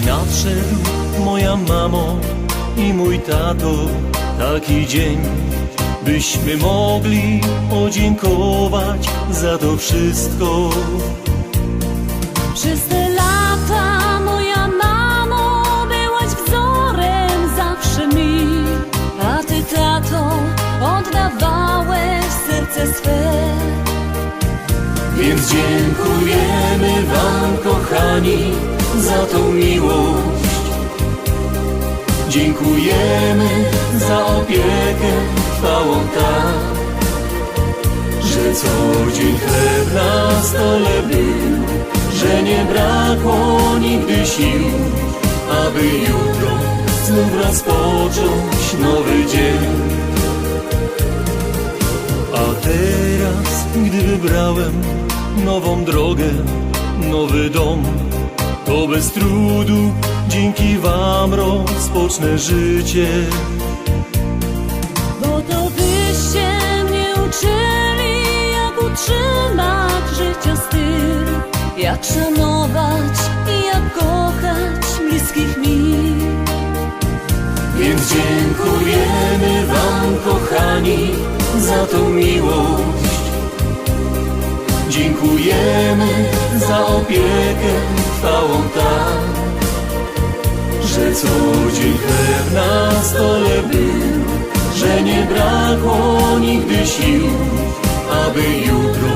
nadszedł, moja mamo i mój tato, taki dzień, byśmy mogli podziękować za to wszystko. Przez te lata, moja mamo, byłaś wzorem zawsze mi. A ty, tato, oddawałeś serce swe. Więc dziękujemy Wam, kochani, za tą miłość. Dziękujemy za opiekę chwałą tak, że co dzień chleb na stole był, że nie brakło nigdy sił, aby jutro znów rozpocząć nowy dzień. A teraz, gdy wybrałem nową drogę, nowy dom, to bez trudu dzięki Wam rozpocznę życie. Bo to wyście mnie uczyli, jak utrzymać życia styl, jak szanować i jak kochać bliskich mi. Więc dziękujemy Wam, kochani, za tą miłość. Dziękujemy za opiekę tak, że co dzień chleb na stole był, że nie brakło nigdy sił, aby jutro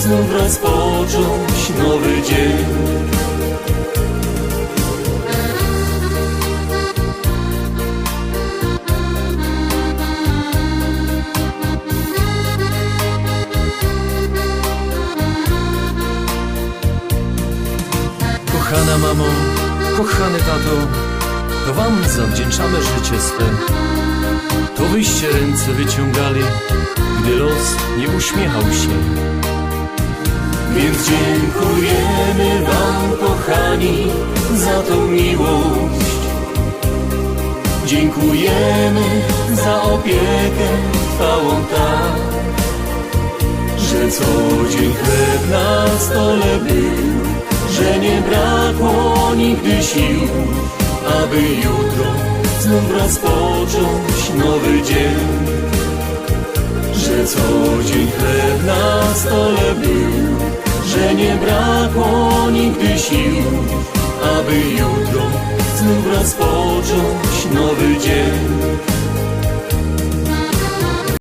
znów rozpocząć nowy dzień. Kochana mamo, kochany tato, to wam zawdzięczamy życie swe. To wyście ręce wyciągali, gdy los nie uśmiechał się. Więc dziękujemy wam, kochani, za tą miłość. Dziękujemy za opiekę chwałą tak, że co dzień chleb na stole był, nie brakło nigdy sił, aby jutro znów rozpocząć nowy dzień. Że co dzień chleb na stole był, że nie brakło nigdy sił, aby jutro znów rozpocząć